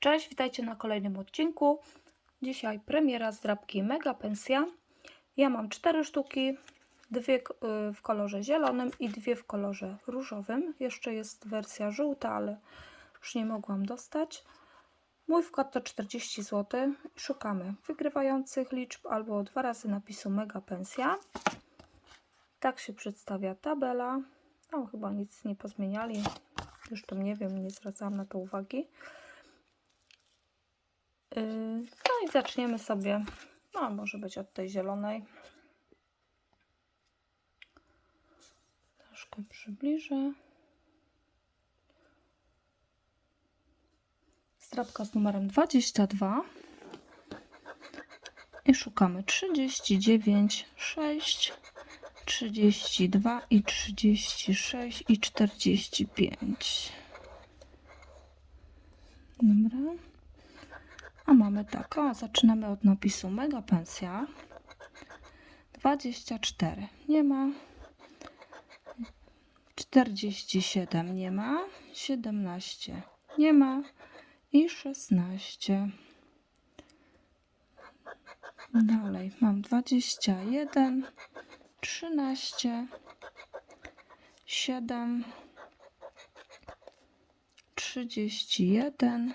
Cześć, witajcie na kolejnym odcinku. Dzisiaj premiera zdrabki Mega Pensja. Ja mam cztery sztuki, dwie y, w kolorze zielonym i dwie w kolorze różowym. Jeszcze jest wersja żółta, ale już nie mogłam dostać. Mój wkład to 40 zł. Szukamy wygrywających liczb albo dwa razy napisu Mega Pensja. Tak się przedstawia tabela. Tam chyba nic nie pozmieniali. Zresztą nie wiem, nie zwracałam na to uwagi. Yy, No i zaczniemy sobie, no może być od tej zielonej. Troszkę przybliżę. Strapka z numerem 22. I szukamy 39, 6, 32 i 36 i 45. Dobra. A mamy tak, o, zaczynamy od napisu Mega Pensja. 24 nie ma. 47 nie ma. 17 nie ma. I 16. Dalej mam 21, 13, 7, 31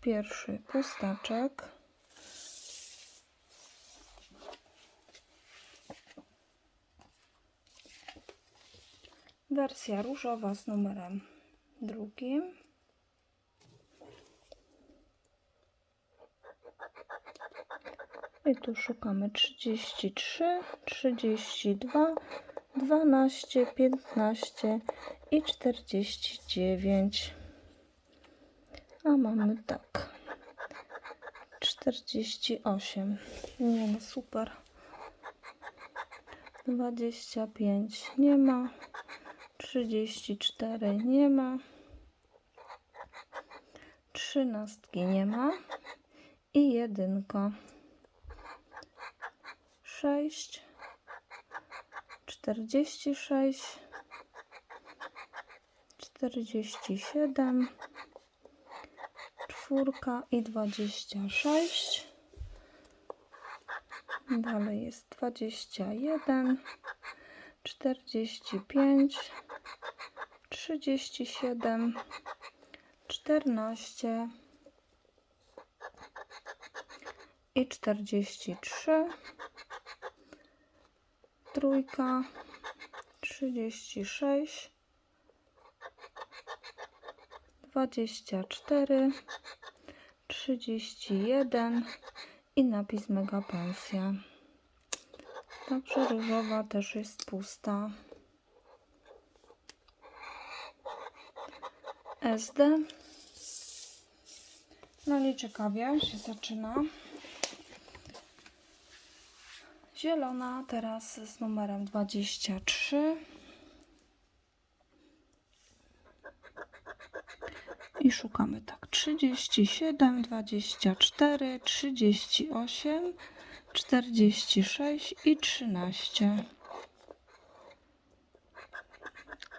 pierwszy pustaczek. Wersja różowa z numerem drugim. I tu szukamy 33, 32, 12, 15 i 49. A mamy tak. 48. Nie no, super. 25 nie ma. 34 nie ma. Trzynastki nie ma. I jedynka. 6 46 47 czwórka i 26 dalej jest 21 45 37 14 i 43 trójka, 36, 24, 31 i napis Mega Pensja. Także różowa też jest pusta. SD. No i ciekawie się zaczyna. Zielona teraz z numerem 23. I szukamy tak 37, 24, 38, 46 i 13.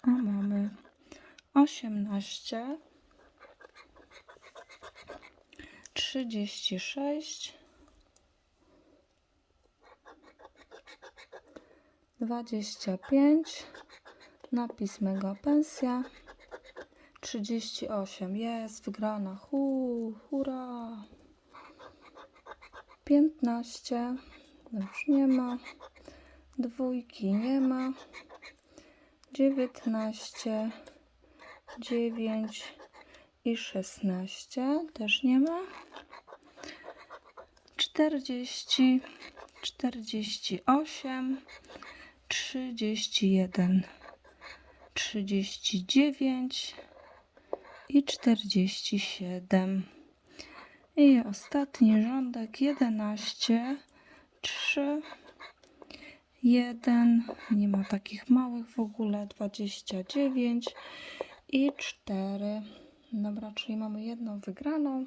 A mamy 18, 36, 25, napis Mega Pensja, 38, jest wygrana, hu, hurra, 15, już nie ma, dwójki nie ma, 19, 9 i 16, też nie ma, 40, 48, 31, 39 i 47. I ostatni rządek 11, 3, 1. Nie ma takich małych w ogóle. 29 i 4. Dobra, czyli mamy jedną wygraną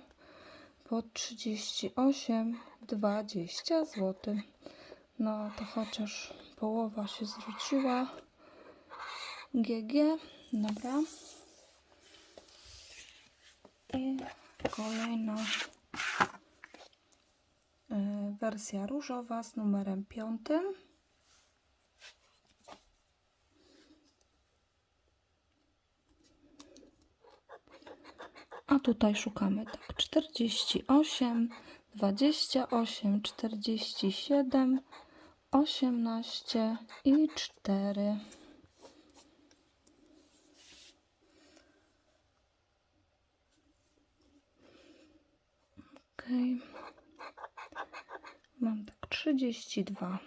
po 38, 20 zł. No to chociaż połowa się zwróciła. GG. Dobra. I kolejna y, wersja różowa z numerem piątym. A tutaj szukamy tak 48, 28, 47, 18 i 4. Ok. Mam tak 32,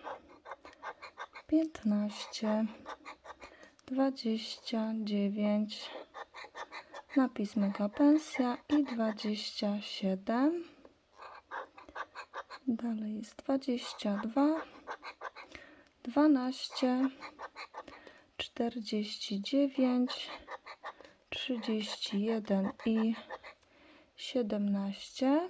15, 29, napis mega pensja i 27. Dalej jest 22, 12, 49, 31 i 17.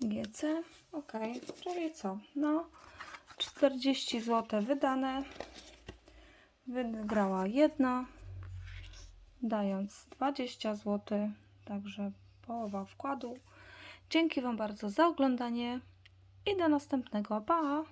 GC. Ok, czyli co? No, 40 zł wydane. Wygrała jedna, dając 20 zł, także połowa wkładu. Dzięki Wam bardzo za oglądanie i do następnego. Pa!